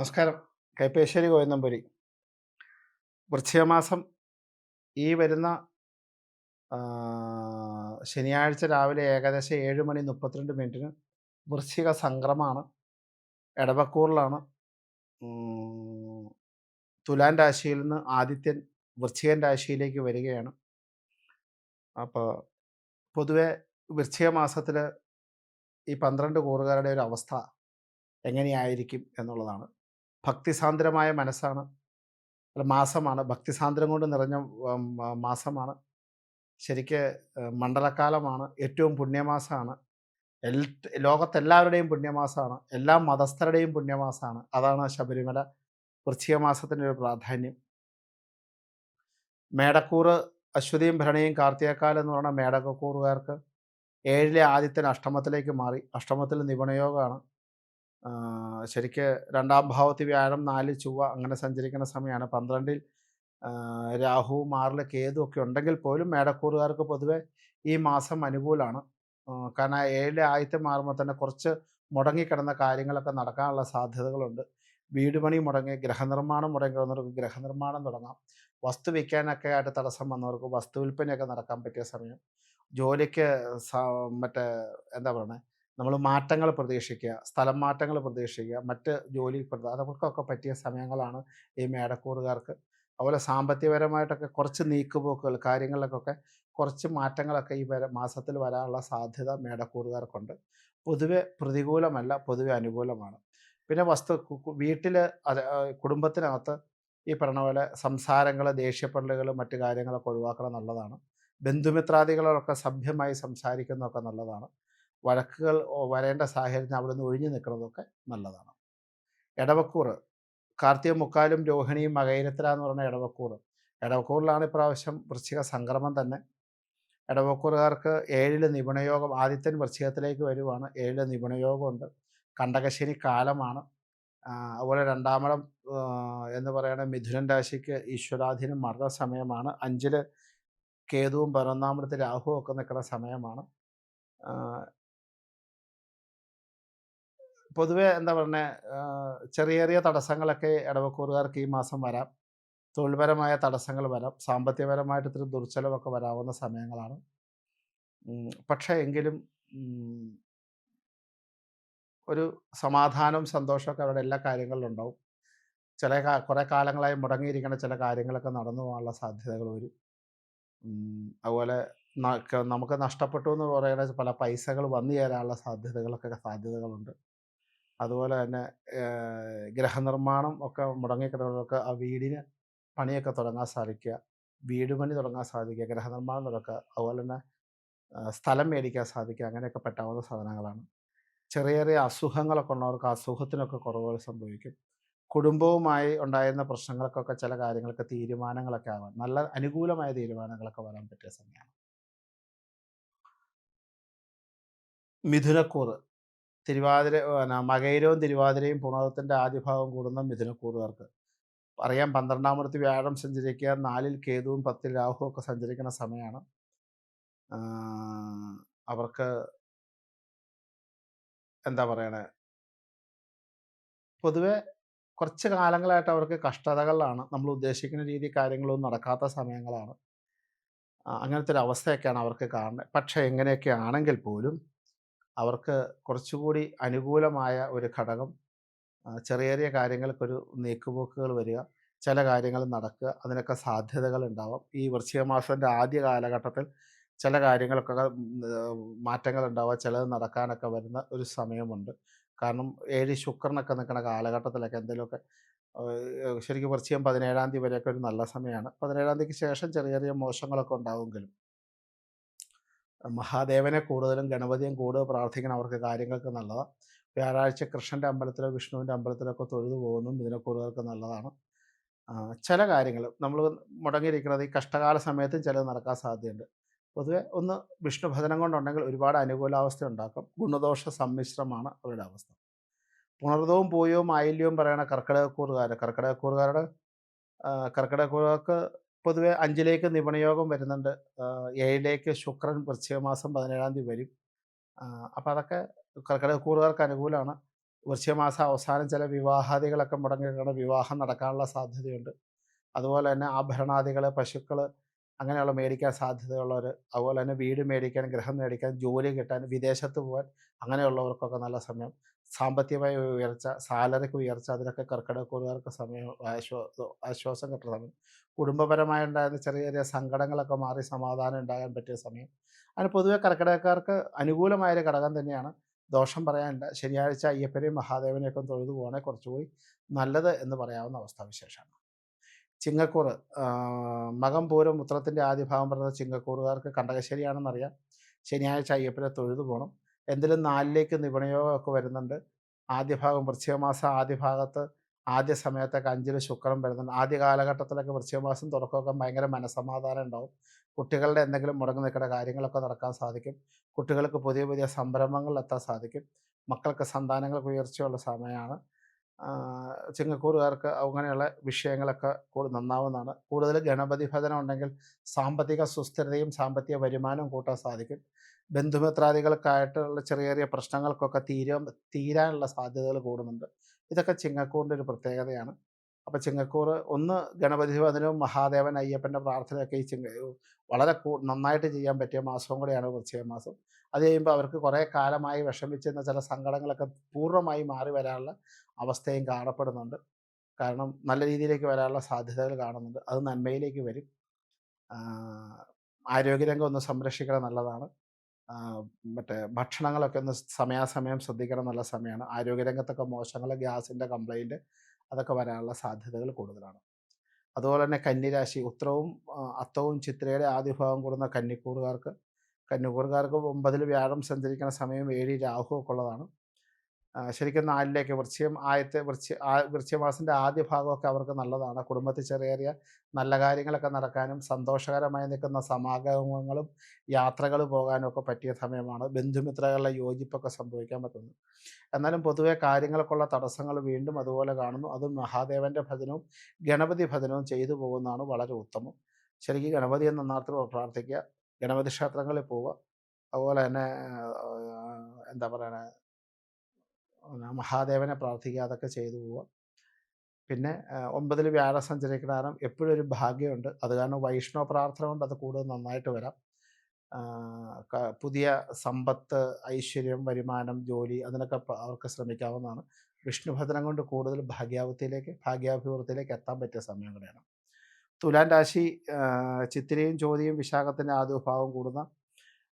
നമസ്കാരം. കൈപ്പേശ്വരി ഗോവിന്ദമ്പുരി. വൃശ്ചികമാസം ഈ വരുന്ന ശനിയാഴ്ച രാവിലെ ഏകദേശം ഏഴ് മണി മുപ്പത്തിരണ്ട് മിനിറ്റിന് വൃശ്ചിക സംക്രമമാണ്. എടവക്കൂറിലാണ്. തുലാൻ രാശിയിൽ നിന്ന് ആദിത്യൻ വൃശ്ചികൻ രാശിയിലേക്ക് വരികയാണ്. അപ്പോൾ പൊതുവെ വൃശ്ചിക മാസത്തിൽ ഈ പന്ത്രണ്ട് കൂറുകാരുടെ ഒരു അവസ്ഥ എങ്ങനെയായിരിക്കും എന്നുള്ളതാണ്. ഭക്തിസാന്ദ്രമായ മനസ്സാണ്. മാസമാണ്. ഭക്തിസാന്ദ്രം കൊണ്ട് നിറഞ്ഞ മാസമാണ്. ശരിക്ക് മണ്ഡലക്കാലമാണ് ഏറ്റവും പുണ്യമാസമാണ്. എൽ ലോകത്തെല്ലാവരുടെയും പുണ്യമാസമാണ്. എല്ലാ മതസ്ഥരുടെയും പുണ്യമാസമാണ്. അതാണ് ശബരിമല വൃശ്ചിക മാസത്തിന്റെ ഒരു പ്രാധാന്യം. മേടക്കൂറ് അശ്വതിയും ഭരണിയും കാർത്തികക്കാലം എന്ന് പറയുന്ന മേടക്കൂറുകാർക്ക് ഏഴിലെ ആദ്യത്തിന് അഷ്ടമത്തിലേക്ക് മാറി. അഷ്ടമത്തിൽ നിപുണയോഗമാണ്. ശരിക്ക് രണ്ടാം ഭാവത്തിൽ വ്യാഴം നാല് ചൊവ്വ അങ്ങനെ സഞ്ചരിക്കുന്ന സമയമാണ് പന്ത്രണ്ടിൽ രാഹു മാറിലെ കേതു ഒക്കെ ഉണ്ടെങ്കിൽ പോലും മേടക്കൂറുകാർക്ക് പൊതുവെ ഈ മാസം അനുകൂലമാണ് കാരണം ഏഴിലെ ആദ്യത്തെ മാറുമ്പോൾ തന്നെ കുറച്ച് മുടങ്ങിക്കിടന്ന കാര്യങ്ങളൊക്കെ നടക്കാനുള്ള സാധ്യതകളുണ്ട്. വീട് പണി മുടങ്ങി ഗ്രഹനിർമ്മാണം മുടങ്ങി കിടന്നവർക്ക് ഗ്രഹനിർമ്മാണം തുടങ്ങാം. വസ്തു വിൽക്കാനൊക്കെ ആയിട്ട് തടസ്സം വന്നവർക്ക് വസ്തു വിൽപ്പനയൊക്കെ നടക്കാൻ പറ്റിയ സമയം. ജോലിക്ക് മറ്റേ എന്താ പറയുന്നത് നമ്മൾ മാറ്റങ്ങൾ പ്രതീക്ഷിക്കുക സ്ഥലം മാറ്റങ്ങൾ പ്രതീക്ഷിക്കുക മറ്റ് ജോലി അതൊക്കെ പറ്റിയ സമയങ്ങളാണ് ഈ മേടക്കൂറുകാർക്ക്. അതുപോലെ സാമ്പത്തികപരമായിട്ടൊക്കെ കുറച്ച് നീക്കുപോക്കുകൾ കാര്യങ്ങളിലൊക്കെ കുറച്ച് മാറ്റങ്ങളൊക്കെ ഈ മാസത്തിൽ വരാനുള്ള സാധ്യത മേടക്കൂറുകാർക്കുണ്ട്. പൊതുവെ പ്രതികൂലമല്ല പൊതുവെ അനുകൂലമാണ്. പിന്നെ വസ്തു വീട്ടിൽ കുടുംബത്തിനകത്ത് ഈ പറഞ്ഞ പോലെ സംസാരങ്ങൾ ദേഷ്യപ്പെടലുകൾ മറ്റു കാര്യങ്ങളൊക്കെ ഒഴിവാക്കണം നല്ലതാണ്. ബന്ധുമിത്രാദികളൊക്കെ സഭ്യമായി സംസാരിക്കുന്നതൊക്കെ നല്ലതാണ്. വഴക്കുകൾ വരേണ്ട സാഹചര്യത്തിൽ അവിടെ നിന്ന് ഒഴിഞ്ഞു നിൽക്കുന്നതൊക്കെ നല്ലതാണ്. എടവക്കൂർ കാർത്തിക മുക്കാലും രോഹിണിയും മകൈരത്തില എന്ന് പറയുന്ന എടവക്കൂർ എടവക്കൂറിലാണ് ഇപ്രാവശ്യം വൃശ്ചിക സംക്രമം തന്നെ. എടവക്കൂറുകാർക്ക് ഏഴിൽ നിപുണയോഗം ആദിത്യൻ വൃശ്ചികത്തിലേക്ക് വരുവാണ്. ഏഴിൽ നിപുണയോഗമുണ്ട്. കണ്ടകശനി കാലമാണ്. അതുപോലെ രണ്ടാമടം എന്ന് പറയുന്ന മിഥുനൻ രാശിക്ക് ഈശ്വരാധീനം മരണ സമയമാണ്. അഞ്ചിൽ കേതുവും പതിനൊന്നാമടത്ത് രാഹുവും ഒക്കെ നിൽക്കുന്ന സമയമാണ്. പൊതുവെ എന്താ പറയുന്നത് ചെറിയ ചെറിയ തടസ്സങ്ങളൊക്കെ ഇടവക്കൂറുകാർക്ക് ഈ മാസം വരാം. തൊഴിൽപരമായ തടസ്സങ്ങൾ വരാം. സാമ്പത്തികപരമായിട്ട് ഇത്തിരി ദുർച്ചലവൊക്കെ വരാവുന്ന സമയങ്ങളാണ്. പക്ഷേ എങ്കിലും ഒരു സമാധാനവും സന്തോഷമൊക്കെ അവരുടെ എല്ലാ കാര്യങ്ങളിലും ഉണ്ടാവും. ചില കുറേ കാലങ്ങളായി മുടങ്ങിയിരിക്കുന്ന ചില കാര്യങ്ങളൊക്കെ നടന്നു പോകാനുള്ള സാധ്യതകൾ വരും. അതുപോലെ നമുക്ക് നഷ്ടപ്പെട്ടു എന്ന് പറയുന്ന പല പൈസകൾ വന്നു ചേരാനുള്ള സാധ്യതകളൊക്കെ സാധ്യതകളുണ്ട്. അതുപോലെ തന്നെ ഗ്രഹനിർമ്മാണം ഒക്കെ മുടങ്ങിക്കിടന്നവർക്ക് ആ വീടിന് പണിയൊക്കെ തുടങ്ങാൻ സാധിക്കുക. വീട് പണി തുടങ്ങാൻ സാധിക്കുക ഗ്രഹനിർമ്മാണം നടക്കുക അതുപോലെ തന്നെ സ്ഥലം മേടിക്കാൻ സാധിക്കുക അങ്ങനെയൊക്കെ പറ്റാവുന്ന സാധനങ്ങളാണ്. ചെറിയ ചെറിയ അസുഖങ്ങളൊക്കെ ഉള്ളവർക്ക് അസുഖത്തിനൊക്കെ കുറവുകൾ സംഭവിക്കും. കുടുംബവുമായി ഉണ്ടായിരുന്ന പ്രശ്നങ്ങൾക്കൊക്കെ ചില കാര്യങ്ങൾക്ക് തീരുമാനങ്ങളൊക്കെ ആവാം. നല്ല അനുകൂലമായ തീരുമാനങ്ങളൊക്കെ വരാൻ പറ്റിയ സമയമാണ്. മിഥുനക്കൂറ്. തിരുവാതിര പിന്നെ മകയിരവും തിരുവാതിരയും പുണർത്തിന്റെ ആദ്യ ഭാഗം കൂടുന്ന മിഥുനക്കൂറുകാർക്ക് അറിയാം പന്ത്രണ്ടാമൂർത്തി വ്യാഴം സഞ്ചരിക്കുക നാലിൽ കേതുവും പത്തിൽ രാഹുവും ഒക്കെ സഞ്ചരിക്കുന്ന സമയമാണ് അവർക്ക് എന്താ പറയണേ? പൊതുവെ കുറച്ച് കാലങ്ങളായിട്ട് അവർക്ക് കഷ്ടതകളിലാണ്. നമ്മൾ ഉദ്ദേശിക്കുന്ന രീതി കാര്യങ്ങളൊന്നും നടക്കാത്ത സമയങ്ങളാണ്. അങ്ങനത്തെ ഒരു അവസ്ഥയൊക്കെയാണ് അവർക്ക് കാണുന്നത്. പക്ഷേ എങ്ങനെയൊക്കെ ആണെങ്കിൽ പോലും അവർക്ക് കുറച്ചുകൂടി അനുകൂലമായ ഒരു ഘടകം ചെറിയ ചെറിയ കാര്യങ്ങൾക്കൊരു നീക്കുപോക്കുകൾ വരിക ചില കാര്യങ്ങൾ നടക്കുക അതിനൊക്കെ സാധ്യതകൾ ഉണ്ടാവാം. ഈ വൃശ്ചിക മാസത്തിന്റെ ആദ്യ കാലഘട്ടത്തിൽ ചില കാര്യങ്ങൾക്കൊക്കെ മാറ്റങ്ങൾ ഉണ്ടാവുക ചിലത് നടക്കാനൊക്കെ വരുന്ന ഒരു സമയമുണ്ട്. കാരണം ഏഴ് ശുക്രനൊക്കെ നിൽക്കുന്ന കാലഘട്ടത്തിലൊക്കെ എന്തെങ്കിലുമൊക്കെ ശരിക്കും വൃശ്ചികം പതിനേഴാം തീയതി വരെയൊക്കെ ഒരു നല്ല സമയമാണ്. പതിനേഴാം തീയതിക്ക് ശേഷം ചെറിയ ചെറിയ മോശങ്ങളൊക്കെ ഉണ്ടാവുമെങ്കിലും മഹാദേവനെ കൂടുതലും ഗണപതിയും കൂടുതൽ പ്രാർത്ഥിക്കണം അവർക്ക് കാര്യങ്ങൾക്ക് നല്ലതാണ് വ്യാഴാഴ്ച കൃഷ്ണന്റെ അമ്പലത്തിലോ വിഷ്ണുവിന്റെ അമ്പലത്തിലൊക്കെ തൊഴുതു പോകുന്നതും കൂടുതലൊക്കെ നല്ലതാണ്. ചില കാര്യങ്ങൾ നമ്മൾ മുടങ്ങിയിരിക്കുന്നത് ഈ കഷ്ടകാല സമയത്തും ചിലത് നടക്കാൻ സാധ്യതയുണ്ട്. പൊതുവെ ഒന്ന് വിഷ്ണു ഭജനം കൊണ്ടുണ്ടെങ്കിൽ ഒരുപാട് അനുകൂലാവസ്ഥ ഉണ്ടാക്കും. ഗുണദോഷ സമ്മിശ്രമാണ് അവരുടെ അവസ്ഥ. പുണർദവും പൂയവും ആയില്യവും പറയുന്ന കർക്കിടകക്കൂറുകാർ കർക്കിടകക്കൂറുകാരുടെ കർക്കിടകക്കൂറുകാർക്ക് പൊതുവെ അഞ്ചിലേക്ക് നിപുണയോഗം വരുന്നുണ്ട്. ഏഴിലേക്ക് ശുക്രൻ വൃശ്ചിക മാസം പതിനേഴാം തീയതി വരും. അപ്പോൾ അതൊക്കെ കർക്കിടകക്കൂറുകാർക്ക് അനുകൂലമാണ് വൃശ്ചികമാസം അവസാനം ചില വിവാഹാദികളൊക്കെ മുടങ്ങിയിട്ടുണ്ട് വിവാഹം നടക്കാനുള്ള സാധ്യതയുണ്ട്. അതുപോലെ തന്നെ ആഭരണാദികൾ പശുക്കൾ അങ്ങനെയുള്ള മേടിക്കാൻ സാധ്യതയുള്ളവർ അതുപോലെ തന്നെ വീട് മേടിക്കാൻ ഗൃഹം മേടിക്കാൻ ജോലി കിട്ടാൻ വിദേശത്ത് പോകാൻ അങ്ങനെയുള്ളവർക്കൊക്കെ നല്ല സമയം. സാമ്പത്തികമായ ഉയർച്ച സാലറിക്ക് ഉയർച്ച അതിനൊക്കെ കർക്കിടക്കൂറുകാർക്ക് സമയം ആശ്വാസം ആശ്വാസം കിട്ടുന്ന സമയം. കുടുംബപരമായി ഉണ്ടായിരുന്ന ചെറിയ ചെറിയ സങ്കടങ്ങളൊക്കെ മാറി സമാധാനം ഉണ്ടാകാൻ പറ്റിയ സമയം. അതിന് പൊതുവെ കർക്കിടകക്കാർക്ക് അനുകൂലമായൊരു ഘടകം തന്നെയാണ്. ദോഷം പറയാനില്ല. ശനിയാഴ്ച അയ്യപ്പനെയും മഹാദേവനെയൊക്കെ തൊഴുതു പോകണേ കുറച്ചുകൂടി നല്ലത് എന്ന് പറയാവുന്ന അവസ്ഥാവിശേഷമാണ്. ചിങ്ങക്കൂറ് ആ, മകം പൂരം ഉത്രത്തിന്റെ ആദ്യ ഭാഗം പറഞ്ഞ ചിങ്ങക്കൂറുകാർക്ക് കണ്ടകശ്ശേരിയാണെന്നറിയാം. ശനിയാഴ്ച അയ്യപ്പനെ തൊഴുതു പോകണം എന്തിലും നാലിലേക്ക് നിപുണയോഗമൊക്കെ വരുന്നുണ്ട്. ആദ്യ ഭാഗം വൃശ്ചികമാസം ആദ്യ ഭാഗത്ത് ആദ്യ സമയത്തൊക്കെ അഞ്ചിൽ ശുക്രം വരുന്നുണ്ട്. ആദ്യ കാലഘട്ടത്തിലൊക്കെ വൃശ്ചികമാസം തുറക്കമൊക്കെ ഭയങ്കര മനസമാധാനം ഉണ്ടാവും. കുട്ടികളുടെ എന്തെങ്കിലും മുടങ്ങി നിൽക്കുന്ന കാര്യങ്ങളൊക്കെ നടക്കാൻ സാധിക്കും. കുട്ടികൾക്ക് പുതിയ പുതിയ സംരംഭങ്ങളിൽ എത്താൻ സാധിക്കും. മക്കൾക്ക് സന്താനങ്ങൾക്ക് ഉയർച്ചയുള്ള സമയമാണ്. ചിങ്ങക്കൂറുകാർക്ക് അങ്ങനെയുള്ള വിഷയങ്ങളൊക്കെ കൂടുതൽ നന്നാവുന്നതാണ്. കൂടുതൽ ഗണപതി ഭജനം ഉണ്ടെങ്കിൽ സാമ്പത്തിക സുസ്ഥിരതയും സാമ്പത്തിക വരുമാനവും കൂട്ടാൻ സാധിക്കും. ബന്ധുമിത്രാദികൾക്കായിട്ടുള്ള ചെറിയ ചെറിയ പ്രശ്നങ്ങൾക്കൊക്കെ തീരാൻ തീരാനുള്ള സാധ്യതകൾ കൂടുന്നുണ്ട്. ഇതൊക്കെ ചിങ്ങക്കൂറിന്റെ ഒരു പ്രത്യേകതയാണ്. അപ്പോൾ ചിങ്ങക്കൂറ് ഒന്ന് ഗണപതി ഭജനവും മഹാദേവൻ അയ്യപ്പന്റെ പ്രാർത്ഥനയൊക്കെ ഈ ചിങ്ങ വളരെ നന്നായിട്ട് ചെയ്യാൻ പറ്റിയ മാസവും കൂടെയാണ് വൃശ്ചിക മാസം. അത് കഴിയുമ്പോൾ അവർക്ക് കുറേ കാലമായി വിഷമിച്ചിരുന്ന ചില സങ്കടങ്ങളൊക്കെ പൂർണമായി മാറി വരാനുള്ള അവസ്ഥയും കാണപ്പെടുന്നുണ്ട്. കാരണം നല്ല രീതിയിലേക്ക് വരാനുള്ള സാധ്യതകൾ കാണുന്നുണ്ട്. അത് നന്മയിലേക്ക് വരും. ആരോഗ്യരംഗം ഒന്ന് സംരക്ഷിക്കണം നല്ലതാണ്. മറ്റേ ഭക്ഷണങ്ങളൊക്കെ ഒന്ന് സമയാസമയം ശ്രദ്ധിക്കണം നല്ല സമയമാണ്. ആരോഗ്യരംഗത്തൊക്കെ മോശങ്ങൾ ഗ്യാസിന്റെ കംപ്ലൈന്റ് അതൊക്കെ വരാനുള്ള സാധ്യതകൾ കൂടുതലാണ്. അതുപോലെ തന്നെ കന്നിരാശി ഉത്രവും അത്തവും ചിത്രയുടെ ആദ്യ ഭാഗം കൂടുന്ന കന്നിക്കൂറുകാർക്ക് കന്നിക്കൂറുകാർക്ക് ഒമ്പതിൽ വ്യാഴം സഞ്ചരിക്കുന്ന സമയം ഏഴ് രാഹു ഒക്കെ ഉള്ളതാണ്. ശരിക്കും നാലിലേക്ക് വൃശ്ചികം ആയത്തെ വൃശ്ചി ആ വൃശ്ചികമാസത്തിന്റെ ആദ്യ ഭാഗമൊക്കെ അവർക്ക് നല്ലതാണ്. കുടുംബത്തിൽ ചെറിയ ചെറിയ നല്ല കാര്യങ്ങളൊക്കെ നടക്കാനും സന്തോഷകരമായി നിൽക്കുന്ന സമാഗമങ്ങളും യാത്രകൾ പോകാനും ഒക്കെ പറ്റിയ സമയമാണ്. ബന്ധുമിത്രകളുടെ യോജിപ്പൊക്കെ സംഭവിക്കാൻ പറ്റുന്നു എന്നാലും പൊതുവേ കാര്യങ്ങൾക്കുള്ള തടസ്സങ്ങൾ വീണ്ടും അതുപോലെ കാണുന്നു. അതും മഹാദേവന്റെ ഭജനവും ഗണപതി ഭജനവും ചെയ്തു പോകുന്നതാണ് വളരെ ഉത്തമം. ശരിക്കും ഗണപതിയെ നന്നാർത്ത് പ്രാർത്ഥിക്കുക. ഗണപതി ക്ഷേത്രങ്ങളിൽ പോവുക. അതുപോലെ തന്നെ എന്താ പറയുക മഹാദേവനെ പ്രാർത്ഥിക്കുക അതൊക്കെ ചെയ്തു പോവുക. പിന്നെ ഒമ്പതിൽ വ്യാഴ സഞ്ചരിക്കുന്ന എപ്പോഴും ഒരു ഭാഗ്യമുണ്ട്. അത് കാരണം വൈഷ്ണവ പ്രാർത്ഥന കൊണ്ട് അത് കൂടുതൽ നന്നായിട്ട് വരാം. പുതിയ സമ്പത്ത് ഐശ്വര്യം വരുമാനം ജോലി അതിനൊക്കെ അവർക്ക് ശ്രമിക്കാവുന്നതാണ്. വിഷ്ണുഭദ്രം കൊണ്ട് കൂടുതൽ ഭാഗ്യാവത്തിയിലേക്ക് ഭാഗ്യാഭിവൃദ്ധിയിലേക്ക് എത്താൻ പറ്റിയ സമയം കൂടെയാണ്. തുലാൻ രാശി ചിത്തിരയും ചോതിയും വിശാഖത്തിന്റെ ആദ്യ ഭാവം കൂടുന്ന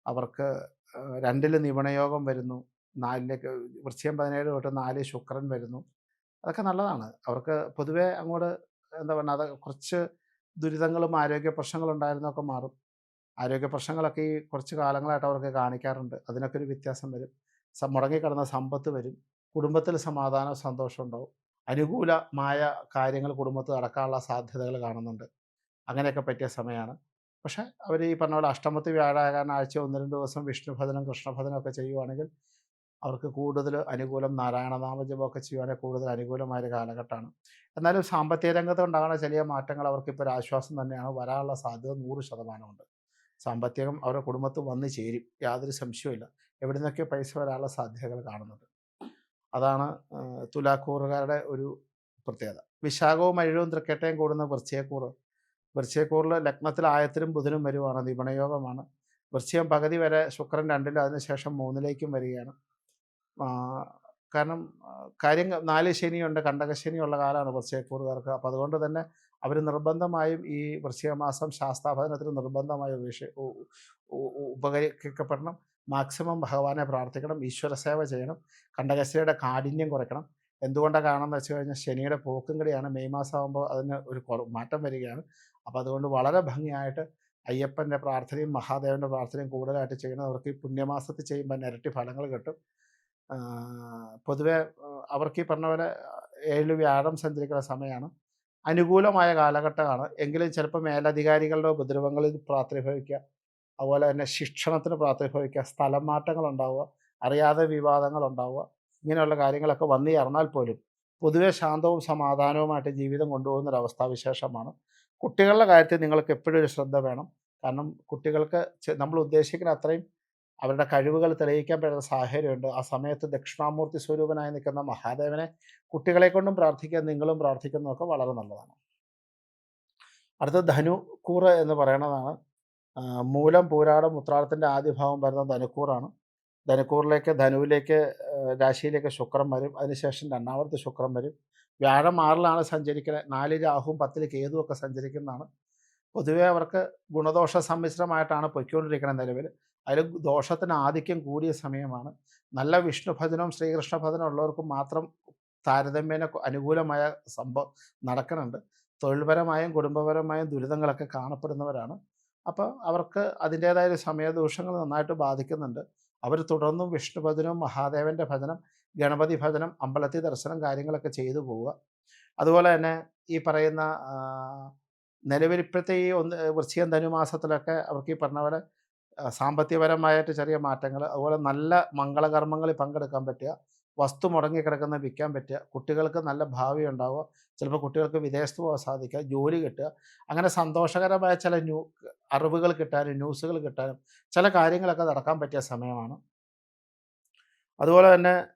അവർക്ക് രണ്ടിൽ നിപണയോഗം വരുന്നു. നാലിലേക്ക് വൃശ്ചികം പതിനേഴ് തൊട്ട് നാല് ശുക്രൻ വരുന്നു. അതൊക്കെ നല്ലതാണ്. അവർക്ക് പൊതുവേ അങ്ങോട്ട് എന്താ പറയുക അത് കുറച്ച് ദുരിതങ്ങളും ആരോഗ്യ പ്രശ്നങ്ങളും ഉണ്ടായിരുന്നൊക്കെ മാറും. ആരോഗ്യ പ്രശ്നങ്ങളൊക്കെ ഈ കുറച്ച് കാലങ്ങളായിട്ട് അവർക്ക് കാണിക്കാറുണ്ട്. അതിനൊക്കെ ഒരു വ്യത്യാസം വരും. മുടങ്ങിക്കിടന്ന സമ്പത്ത് വരും. കുടുംബത്തിൽ സമാധാനം സന്തോഷം ഉണ്ടാവും. അനുകൂലമായ കാര്യങ്ങൾ കുടുംബത്ത് നടക്കാനുള്ള സാധ്യതകൾ കാണുന്നുണ്ട്. അങ്ങനെയൊക്കെ പറ്റിയ സമയമാണ് പക്ഷേ അവർ ഈ പറഞ്ഞ പോലെ അഷ്ടമത്തി വ്യാഴാകാൻ ആഴ്ച ഒന്ന് രണ്ട് ദിവസം വിഷ്ണുഭജനം കൃഷ്ണഭജനം ഒക്കെ ചെയ്യുവാണെങ്കിൽ അവർക്ക് കൂടുതൽ അനുകൂലം നാരായണനാമജപമൊക്കെ ചെയ്യുവാണെങ്കിൽ കൂടുതൽ അനുകൂലമായ ഒരു കാലഘട്ടമാണ്. എന്നാലും സാമ്പത്തിക രംഗത്ത് ഉണ്ടാകുന്ന ചെറിയ മാറ്റങ്ങൾ അവർക്ക് ഇപ്പോൾ ഒരു ആശ്വാസം തന്നെയാണ്. വരാനുള്ള സാധ്യത നൂറ് ശതമാനമുണ്ട് സാമ്പത്തികം അവരുടെ കുടുംബത്ത് വന്നു ചേരും. യാതൊരു സംശയവുമില്ല. എവിടെ നിന്നൊക്കെ പൈസ വരാനുള്ള സാധ്യതകൾ കാണുന്നുണ്ട്. അതാണ് തുലാക്കൂറുകാരുടെ ഒരു പ്രത്യേകത. വിശാഖവും മഴവും തൃക്കേട്ടയും കൂടുന്ന വൃശ്ചയക്കൂറ് വൃശ്ചയക്കൂറിൽ ലഗ്നത്തിൽ ആയത്തിലും ബുധനും വരുവാണ് നിപുണയോഗമാണ്. വൃശ്ചികം പകുതി വരെ ശുക്രൻ രണ്ടിലും അതിനുശേഷം മൂന്നിലേക്കും വരികയാണ്. കാരണം കാര്യം നാല് ശനിയുണ്ട് കണ്ടകശനിയുള്ള കാലമാണ് വൃശ്ചയക്കൂറുകാർക്ക് അപ്പോൾ അതുകൊണ്ട് തന്നെ അവർ നിർബന്ധമായും ഈ വൃശ്ചിക മാസം ശാസ്താഭജനത്തിന് നിർബന്ധമായും ഉപേക്ഷ ഉപകരിക്കപ്പെടണം. മാക്സിമം ഭഗവാനെ പ്രാർത്ഥിക്കണം ഈശ്വര സേവ ചെയ്യണം കണ്ടകശിയുടെ കാഠിന്യം കുറയ്ക്കണം. എന്തുകൊണ്ടാണ് കാണാൻ വെച്ച് കഴിഞ്ഞാൽ ശനിയുടെ പോക്കും കൂടിയാണ് മെയ് മാസമാകുമ്പോൾ അതിന് ഒരു മാറ്റം വരികയാണ്. അപ്പോൾ അതുകൊണ്ട് വളരെ ഭംഗിയായിട്ട് അയ്യപ്പന്റെ പ്രാർത്ഥനയും മഹാദേവന്റെ പ്രാർത്ഥനയും കൂടുതലായിട്ട് ചെയ്യണം അവർക്ക് ഈ പുണ്യമാസത്തിൽ ചെയ്യുമ്പോൾ ഇരട്ടി ഫലങ്ങൾ കിട്ടും. പൊതുവേ അവർക്ക് ഈ പറഞ്ഞ പോലെ ഏഴ് വ്യാഴം സഞ്ചരിക്കുന്ന സമയമാണ്. അനുകൂലമായ കാലഘട്ടമാണ്. എങ്കിലും ചിലപ്പോൾ മേലധികാരികളുടെ ഉപദ്രവങ്ങളിൽ പ്രാർത്ഥിഭവിക്കുക അതുപോലെ തന്നെ ശിക്ഷണത്തിന് പ്രാർത്ഥിഭവിക്കുക സ്ഥലം മാറ്റങ്ങൾ ഉണ്ടാവുക അറിയാതെ വിവാദങ്ങൾ ഉണ്ടാവുക ഇങ്ങനെയുള്ള കാര്യങ്ങളൊക്കെ വന്നു ചേർന്നാൽ പോലും പൊതുവെ ശാന്തവും സമാധാനവുമായിട്ട് ജീവിതം കൊണ്ടുപോകുന്ന ഒരു അവസ്ഥാവിശേഷമാണ് കുട്ടികളുടെ കാര്യത്തിൽ നിങ്ങൾക്ക് എപ്പോഴും ഒരു ശ്രദ്ധ വേണം. കാരണം കുട്ടികൾക്ക് നമ്മൾ ഉദ്ദേശിക്കുന്ന അത്രയും അവരുടെ കഴിവുകൾ തെളിയിക്കാൻ പറ്റുന്ന സാഹചര്യമുണ്ട്. ആ സമയത്ത് ദക്ഷിണാമൂർത്തി സ്വരൂപനായി നിൽക്കുന്ന മഹാദേവനെ കുട്ടികളെ കൊണ്ടും പ്രാർത്ഥിക്കുക നിങ്ങളും പ്രാർത്ഥിക്കുന്നതൊക്കെ വളരെ നല്ലതാണ്. അടുത്ത ധനുക്കൂറ് എന്ന് പറയണതാണ് ആ, മൂലം പൂരാടം ഉത്രാടത്തിന്റെ ആദ്യ ഭാവം വരുന്ന ധനുക്കൂറാണ്. ധനുക്കൂറിലേക്ക് ധനുവിലേക്ക് രാശിയിലേക്ക് ശുക്രൻ വരും. അതിനുശേഷം രണ്ടാമത്തെ ശുക്രൻ വരും. വ്യാഴം ആറിലാണ് സഞ്ചരിക്കുന്നത് നാല് രാഹുവും പത്തിൽ കേതുവും ഒക്കെ സഞ്ചരിക്കുന്നതാണ്. പൊതുവേ അവർക്ക് ഗുണദോഷ സമ്മിശ്രമായിട്ടാണ് പൊയ്ക്കൊണ്ടിരിക്കുന്നത് നിലവിൽ അതിൽ ദോഷത്തിന് ആധിക്യം കൂടിയ സമയമാണ്. നല്ല വിഷ്ണു ഭജനവും ശ്രീകൃഷ്ണ ഉള്ളവർക്ക് മാത്രം താരതമ്യേന അനുകൂലമായ സംഭവം നടക്കുന്നുണ്ട് തൊഴിൽപരമായും കുടുംബപരമായും ദുരിതങ്ങളൊക്കെ കാണപ്പെടുന്നവരാണ്. അപ്പോൾ അവർക്ക് അതിന്റേതായ സമയദോഷങ്ങൾ നന്നായിട്ട് ബാധിക്കുന്നുണ്ട്. അവർ തുടർന്നും വിഷ്ണു ഭജനവും മഹാദേവന്റെ ഭജനം ഗണപതി ഭജനം അമ്പലത്തിൽ ദർശനം കാര്യങ്ങളൊക്കെ ചെയ്തു പോവുക. അതുപോലെ തന്നെ ഈ പറയുന്ന നിലവിലിപ്പോഴത്തെ ഈ ഒന്ന് വൃശ്ചികം ധനുമാസത്തിലൊക്കെ അവർക്ക് ഈ പറഞ്ഞ പോലെ സാമ്പത്തികപരമായിട്ട് ചെറിയ മാറ്റങ്ങൾ അതുപോലെ നല്ല മംഗളകർമ്മങ്ങളിൽ പങ്കെടുക്കാൻ പറ്റുക. വസ്തു മുടങ്ങിക്കിടക്കുന്ന വിൽക്കാൻ പറ്റുക. കുട്ടികൾക്ക് നല്ല ഭാവി ഉണ്ടാവുക. ചിലപ്പോൾ കുട്ടികൾക്ക് വിദേശത്ത് പോകാൻ സാധിക്കുക ജോലി കിട്ടുക. അങ്ങനെ സന്തോഷകരമായ ചില ന്യൂ അറിവുകൾ കിട്ടാനും ന്യൂസുകൾ കിട്ടാനും ചില കാര്യങ്ങളൊക്കെ നടക്കാൻ പറ്റിയ സമയമാണ്. അതുപോലെ തന്നെ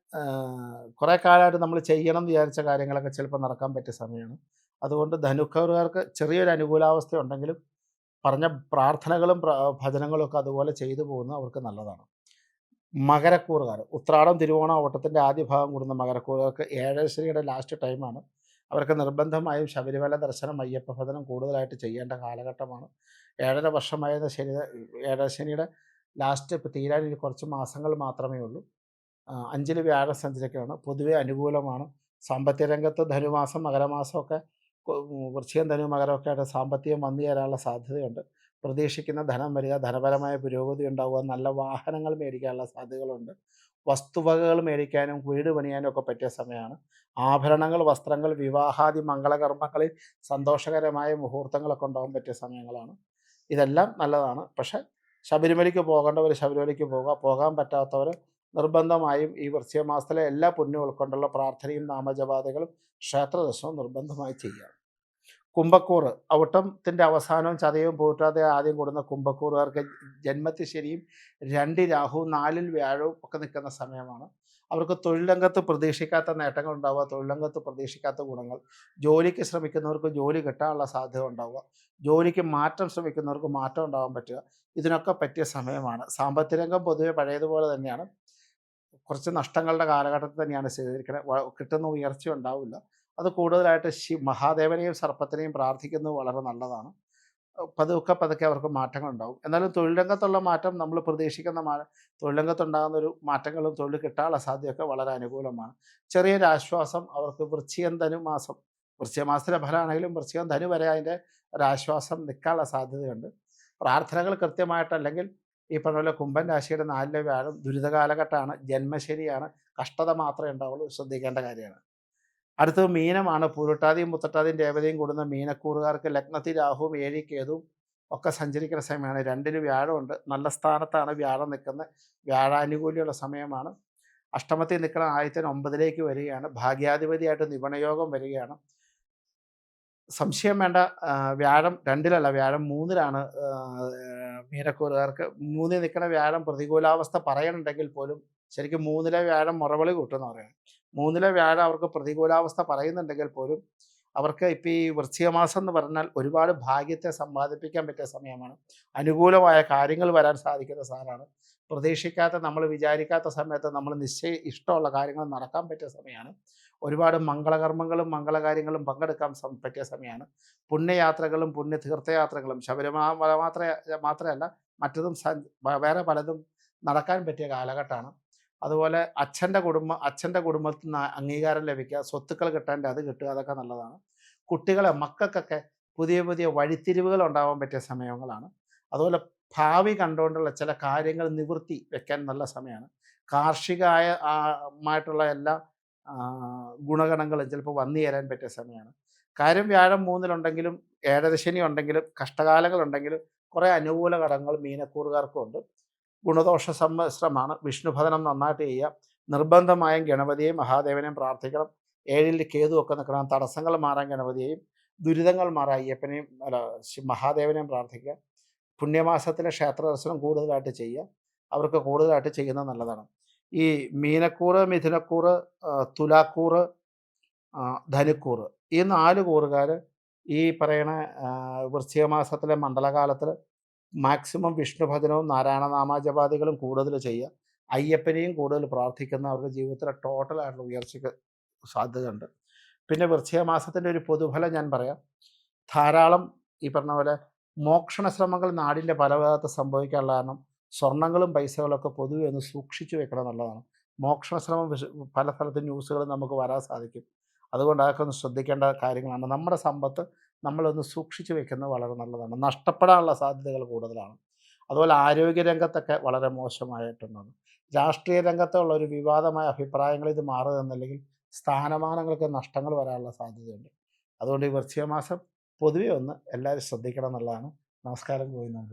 കുറേ കാലമായിട്ട് നമ്മൾ ചെയ്യണം എന്ന് വിചാരിച്ച കാര്യങ്ങളൊക്കെ ചിലപ്പോൾ നടക്കാൻ പറ്റിയ സമയമാണ്. അതുകൊണ്ട് ധനുക്കറുകാർക്ക് ചെറിയൊരു അനുകൂലാവസ്ഥ ഉണ്ടെങ്കിലും പറഞ്ഞ പ്രാർത്ഥനകളും പ്ര- ഭജനങ്ങളും ഒക്കെ അതുപോലെ ചെയ്തു പോകുന്നത് അവർക്ക് നല്ലതാണ്. മകരക്കൂറുകാർ. ഉത്രാടം തിരുവോണ ഓട്ടത്തിന്റെ ആദ്യ ഭാഗം കൂടുന്ന മകരക്കൂറുകാർക്ക് ഏഴരശ്ശനിയുടെ ലാസ്റ്റ് ടൈമാണ് അവർക്ക് നിർബന്ധമായും ശബരിമല ദർശനം അയ്യപ്പ ഭജനം കൂടുതലായിട്ട് ചെയ്യേണ്ട കാലഘട്ടമാണ്. ഏഴര വർഷമായിരുന്ന ശനി ഏഴരശനിയുടെ ലാസ്റ്റ് ഇപ്പോൾ തീരാൻ ഇനി കുറച്ച് മാസങ്ങൾ മാത്രമേ ഉള്ളൂ. അഞ്ചിൽ വ്യാഴം സഞ്ചരിക്കുകയാണ് പൊതുവെ അനുകൂലമാണ്. സാമ്പത്തിക രംഗത്ത് ധനുമാസം മകരമാസമൊക്കെ വൃശ്ചികം ധനു മകരമൊക്കെ ആയിട്ട് സാമ്പത്തികം വന്നു ചേരാനുള്ള സാധ്യതയുണ്ട്. പ്രതീക്ഷിക്കുന്ന ധനം വരിക ധനപരമായ പുരോഗതി ഉണ്ടാവുക നല്ല വാഹനങ്ങൾ മേടിക്കാനുള്ള സാധ്യതകളുണ്ട്. വസ്തുവകകൾ മേടിക്കാനും വീട് പണിയാനും ഒക്കെ പറ്റിയ സമയമാണ്. ആഭരണങ്ങൾ വസ്ത്രങ്ങൾ വിവാഹാദി മംഗളകർമ്മങ്ങളിൽ സന്തോഷകരമായ മുഹൂർത്തങ്ങളൊക്കെ ഉണ്ടാകാൻ പറ്റിയ സമയങ്ങളാണ്. ഇതെല്ലാം നല്ലതാണ്. പക്ഷേ ശബരിമലയ്ക്ക് പോകേണ്ടവർ ശബരിമലയ്ക്ക് പോകുക പോകാൻ പറ്റാത്തവർ നിർബന്ധമായും ഈ വൃശ്ചിക മാസത്തിലെ എല്ലാ പുണ്യം ഉൾക്കൊണ്ടുള്ള പ്രാർത്ഥനയും നാമജപാതകളും ക്ഷേത്രദർശനവും നിർബന്ധമായി ചെയ്യുക. കുംഭക്കൂറ് ഔട്ടത്തിന്റെ അവസാനവും ചതയവും പോറ്റാതെ ആദ്യം കൂടുന്ന കുംഭക്കൂറുകാർക്ക് ജന്മത്തിൽ ശരിയും രണ്ട് രാഹുവും നാലിൽ വ്യാഴവും ഒക്കെ നിൽക്കുന്ന സമയമാണ്. അവർക്ക് തൊഴിലംഗത്ത് പ്രതീക്ഷിക്കാത്ത നേട്ടങ്ങൾ ഉണ്ടാവുക തൊഴിലംഗത്ത് പ്രതീക്ഷിക്കാത്ത ഗുണങ്ങൾ. ജോലിക്ക് ശ്രമിക്കുന്നവർക്ക് ജോലി കിട്ടാനുള്ള സാധ്യത ഉണ്ടാവുക. ജോലിക്ക് മാറ്റം ശ്രമിക്കുന്നവർക്ക് മാറ്റം ഉണ്ടാവാൻ പറ്റുക. ഇതിനൊക്കെ പറ്റിയ സമയമാണ്. സാമ്പത്തിക രംഗം പൊതുവെ പഴയതുപോലെ തന്നെയാണ്. കുറച്ച് നഷ്ടങ്ങളുടെ കാലഘട്ടത്തിൽ തന്നെയാണ് ചെയ്തിരിക്കുന്നത്. വ- കിട്ടുന്ന ഉയർച്ച ഉണ്ടാവില്ല. അത് കൂടുതലായിട്ട് ശി മഹാദേവനെയും സർപ്പത്തിനെയും പ്രാർത്ഥിക്കുന്നത് വളരെ നല്ലതാണ്. പതുക്കെ പതുക്കെ അവർക്ക് മാറ്റങ്ങൾ ഉണ്ടാവും എന്നാലും തൊഴിൽ രംഗത്തുള്ള മാറ്റം നമ്മൾ പ്രതീക്ഷിക്കുന്ന മാ തൊഴിൽ ഒരു മാറ്റങ്ങളും തൊഴിൽ കിട്ടാനുള്ള സാധ്യതയൊക്കെ വളരെ അനുകൂലമാണ്. ചെറിയൊരു ആശ്വാസം അവർക്ക് വൃശ്ചികം ധനുമാസം വൃശ്ചിക മാസത്തിലെ ഫലമാണെങ്കിലും വൃശ്ചികം ധനു വരെ അതിന്റെ ഒരാശ്വാസം നിൽക്കാനുള്ള സാധ്യതയുണ്ട്. പ്രാർത്ഥനകൾ കൃത്യമായിട്ടല്ലെങ്കിൽ ഈ പറഞ്ഞ പോലെ കുംഭൻ രാശിയുടെ നാലിലെ വ്യാഴം ദുരിതകാലഘട്ടമാണ് ജന്മശരിയാണ് കഷ്ടത മാത്രമേ ഉണ്ടാവുള്ളൂ ശ്രദ്ധിക്കേണ്ട കാര്യമാണ്. അടുത്തത് മീനമാണ്. പൂരുട്ടാതിയും മുത്തട്ടാതിയും രേവതയും കൂടുന്ന മീനക്കൂറുകാർക്ക് ലഗ്നത്തിൽ രാഹുവും ഏഴി കേതുവും ഒക്കെ സഞ്ചരിക്കുന്ന സമയമാണ്. രണ്ടിന് വ്യാഴമുണ്ട്. നല്ല സ്ഥാനത്താണ് വ്യാഴം നിൽക്കുന്നത്. വ്യാഴാനുകൂല്യമുള്ള സമയമാണ്. അഷ്ടമത്തിൽ നിൽക്കുന്ന ആദ്യത്തിന് ഒമ്പതിലേക്ക് വരികയാണ്. ഭാഗ്യാധിപതിയായിട്ട് നിപണയോഗം വരികയാണ്. സംശയം വേണ്ട വ്യാഴം രണ്ടിലല്ല വ്യാഴം മൂന്നിലാണ് മീനക്കൂറുകാർക്ക്. മൂന്നിൽ നിൽക്കുന്ന വ്യാഴം പ്രതികൂലാവസ്ഥ പറയണുണ്ടെങ്കിൽ പോലും ശരിക്കും മൂന്നിലെ വ്യാഴം മുറവിളി കൂട്ടുന്ന പറയണം മൂന്നിലെ വ്യാഴം അവർക്ക് പ്രതികൂലാവസ്ഥ പറയുന്നുണ്ടെങ്കിൽ പോലും അവർക്ക് ഇപ്പോൾ ഈ വൃശ്ചികമാസം എന്ന് പറഞ്ഞാൽ ഒരുപാട് ഭാഗ്യത്തെ സമ്പാദിപ്പിക്കാൻ പറ്റിയ സമയമാണ്. അനുകൂലമായ കാര്യങ്ങൾ വരാൻ സാധിക്കുന്ന സാധനമാണ് പ്രതീക്ഷിക്കാത്ത നമ്മൾ വിചാരിക്കാത്ത സമയത്ത് നമ്മൾ നിശ്ചയ ഇഷ്ടമുള്ള കാര്യങ്ങൾ നടക്കാൻ പറ്റിയ സമയമാണ്. ഒരുപാട് മംഗളകർമ്മങ്ങളും മംഗളകാര്യങ്ങളും പങ്കെടുക്കാൻ പറ്റിയ സമയമാണ്. പുണ്യയാത്രകളും പുണ്യ തീർത്ഥയാത്രകളും ശബരിമല മാത്രമേ മാത്രമല്ല മറ്റതും വേറെ പലതും നടക്കാൻ പറ്റിയ കാലഘട്ടമാണ്. അതുപോലെ അച്ഛന്റെ കുടുംബം അച്ഛന്റെ കുടുംബത്തിൽ നിന്ന് അംഗീകാരം ലഭിക്കുക സ്വത്തുക്കൾ കിട്ടേണ്ട അത് കിട്ടുക അതൊക്കെ നല്ലതാണ്. കുട്ടികളെ മക്കൾക്കൊക്കെ പുതിയ പുതിയ വഴിത്തിരിവുകൾ ഉണ്ടാവാൻ പറ്റിയ സമയങ്ങളാണ്. അതുപോലെ ഭാവി കണ്ടുകൊണ്ടുള്ള ചില കാര്യങ്ങൾ നിവൃത്തി വെക്കാൻ നല്ല സമയമാണ്. കാർഷികമായ മായിട്ടുള്ള എല്ലാ ഗുണഗണങ്ങളും ചിലപ്പോൾ വന്നു ചേരാൻ പറ്റിയ സമയമാണ്. കാര്യം വ്യാഴം മൂന്നിലുണ്ടെങ്കിലും ഏഴരശനി ഉണ്ടെങ്കിലും കഷ്ടകാലങ്ങളുണ്ടെങ്കിലും കുറേ അനുകൂല ഘടകങ്ങൾ മീനക്കൂറുകാർക്കും ഉണ്ട്. ഗുണദോഷ സമ്മിശ്രമാണ്. വിഷ്ണുഭജനം നന്നായിട്ട് ചെയ്യുക. നിർബന്ധമായും ഗണപതിയെയും മഹാദേവനെയും പ്രാർത്ഥിക്കണം. ഏഴിൽ കേതു ഒക്കെ നിൽക്കണം. തടസ്സങ്ങൾ മാറാൻ ഗണപതിയെയും ദുരിതങ്ങൾ മാറാൻ അയ്യപ്പനെയും അല്ല മഹാദേവനെയും പ്രാർത്ഥിക്കുക. പുണ്യമാസത്തിലെ ക്ഷേത്ര ദർശനം കൂടുതലായിട്ട് ചെയ്യുക. അവർക്ക് കൂടുതലായിട്ട് ചെയ്യുന്നത് നല്ലതാണ്. ഈ മീനക്കൂറ് മിഥുനക്കൂറ് തുലാക്കൂറ് ധനുക്കൂറ് ഈ നാല് കൂറുകാർ ഈ പറയണ വൃശ്ചിക മാസത്തിലെ മണ്ഡലകാലത്തിൽ മാക്സിമം വിഷ്ണു നാരായണ നാമാജപാദികളും കൂടുതൽ ചെയ്യുക. അയ്യപ്പനെയും കൂടുതൽ പ്രാർത്ഥിക്കുന്ന അവരുടെ ജീവിതത്തിലെ ടോട്ടലായിട്ടുള്ള ഉയർച്ചയ്ക്ക് സാധ്യതയുണ്ട്. പിന്നെ വൃശ്ചിക മാസത്തിന്റെ ഒരു പൊതുഫലം ഞാൻ പറയാം. ധാരാളം ഈ പറഞ്ഞ പോലെ മോക്ഷണ ശ്രമങ്ങൾ നാടിന്റെ പല ഭാഗത്ത് സംഭവിക്കാനുള്ള കാരണം സ്വർണങ്ങളും പൈസകളൊക്കെ പൊതുവെ ഒന്ന് സൂക്ഷിച്ചു വെക്കണം എന്നുള്ളതാണ്. മോക്ഷണ ശ്രമം പല സ്ഥലത്ത് ന്യൂസുകളും നമുക്ക് വരാൻ സാധിക്കും. അതുകൊണ്ട് അതൊക്കെ ഒന്ന് ശ്രദ്ധിക്കേണ്ട കാര്യങ്ങളാണ്. നമ്മുടെ സമ്പത്ത് നമ്മളൊന്ന് സൂക്ഷിച്ചു വെക്കുന്നത് വളരെ നല്ലതാണ്. നഷ്ടപ്പെടാനുള്ള സാധ്യതകൾ കൂടുതലാണ്. അതുപോലെ ആരോഗ്യ രംഗത്തൊക്കെ വളരെ മോശമായിട്ടുണ്ടാണ് രാഷ്ട്രീയ രംഗത്തുള്ള ഒരു വിവാദമായ അഭിപ്രായങ്ങൾ ഇത് മാറുകയെന്നല്ലെങ്കിൽ സ്ഥാനമാനങ്ങൾക്ക് നഷ്ടങ്ങൾ വരാനുള്ള സാധ്യതയുണ്ട്. അതുകൊണ്ട് ഈ വൃശ്ചിക മാസം പൊതുവെ ഒന്ന് എല്ലാവരും ശ്രദ്ധിക്കണം എന്നുള്ളതാണ്. നമസ്കാരം ഗോവിന്ദൻ